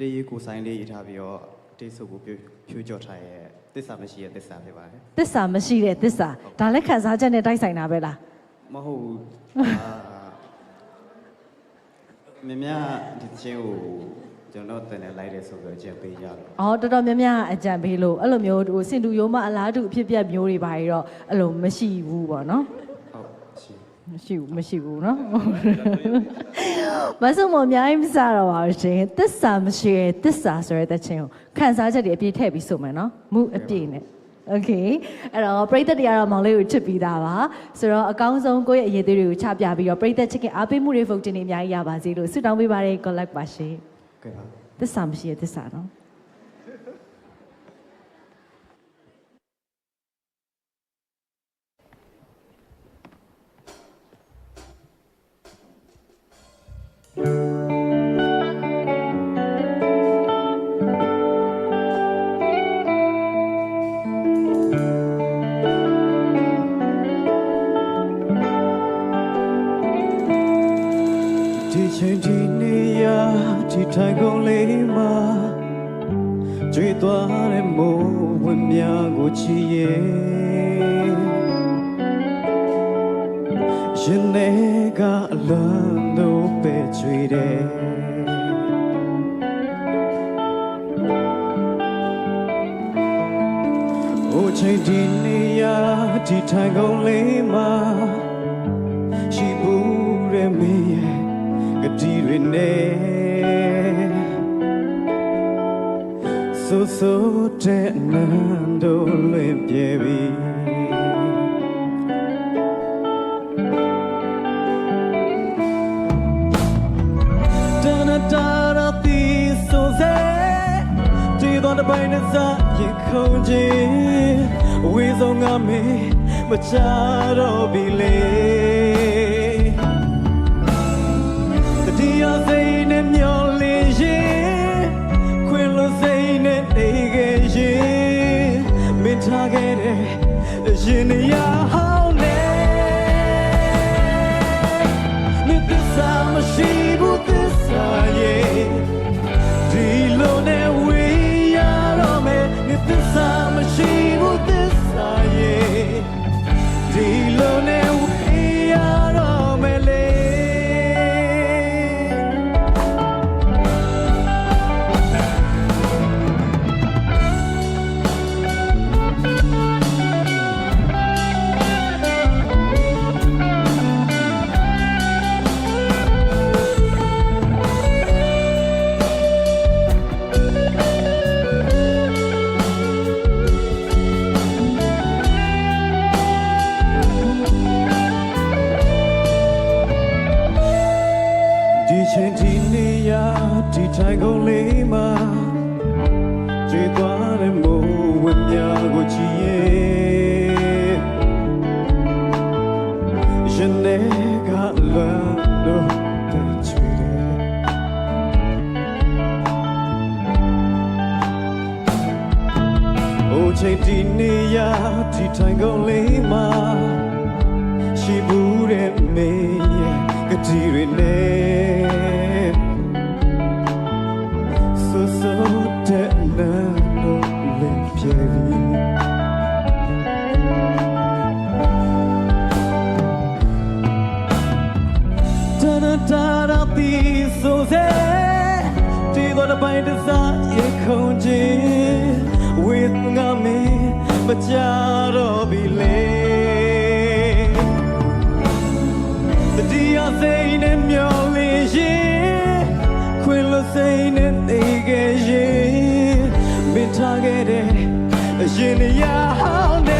တေးရီကိုဆိုင်လေးရေးထားပြီးတော့တေးဆုပ်ကိုပြဖြိုးကြော်ထားရဲ့တစ္ဆာမရှိရဲ့တစ္ဆာဖြစ်ပါတယ်သစ္စာမရှိတဲ့သစ္စာဒါလည်းခံစားချက်နဲ့တိုက်ဆိုင်တာပဲလားမဟုတ်ဘူးအာမင်းများဒီချင်းကိုကျွန်တော်တင်နေလိုက်တယ်ဆိုတော့အကျက်ပေးကြတော့အော်တော်တော်များများအကြံပေးလို့အဲ့လိုမျိုးဟိုစင်တူရိုးမအလားတူအဖြစ်အပျက်မျိုးတွေပါရတော့အဲ့လိုမရှိဘူးပေါ့နော်ဟုတ်ရှိ မရှိဘူးမရှိဘူးเนาะမဆုမအများကြီးမစားတော့ပါဘူးရှင်သစ္စာမရှိရဲ့သစ္စာဆိုတဲ့တခြင်းကိုခန်းစားချက်တွေအပြည့်ထည့်ပြီးဆိုမယ်เนาะမူအပြည့်နဲ့ Okay အဲ့တော့ပရိသတ်တွေကတော့မောင်လေးကိုချစ်ပြီးသားပါဆိုတော့အကောင်းဆုံးကိုယ့်ရဲ့အရေးသေးတွေကိုချပြပြီးတော့ပရိသတ်ချစ်ခင်အားပေးမှုတွေဖုန်တင်နေအများကြီးရပါစေလို့ဆုတောင်းပေးပါရစေ collect ပါရှင် ကဲပါ သစ္စာမရှိရဲ့သစ္စာเนาะ ဒီချိန်ဒီနေရာဒီထိုင်ကုန်လေးမှာကျွေးသွားတဲ့မိုးဝင်းများကိုချီရဲ့ရှင်နေကအလံတို့ပဲကျွေးတယ်။အိုချိန်ဒီနေရာဒီထိုင်ကုန်လေးမှာ ဆိုဆိုတဲ့နန်းတို့လွင်ပြေပြီတနတာရတီဆိုစေဒီတော့တပိုင်းနဲ့စားရင်ခုန်ခြင်းဝေဆုံးငါမေမချတော့ပြီလေ ခဲ့တဲ့ရင်ရဟော ဒီထိုင်ကုန်လေးမှာကြွေသွားတဲ့မိုးဝင်းများကိုချီရဲ့ရှင်နေကလမ်းတော့တဲ့ချွေတယ်အိုချိန်ဒီနေရာဒီထိုင်ကုန်လေးမှာရှိဘူး စေဒီတော့ပိုင်းတစားရခုန်ခြင်း with ငါမင်းမကြတော့ပြီလေတတိယစိတ်နဲ့မျောလင်းရင်ခွင်လို့စိတ်နဲ့သိခဲ့ရင်မင်းထားခဲ့တဲ့အရင်ရဟောင်းနဲ့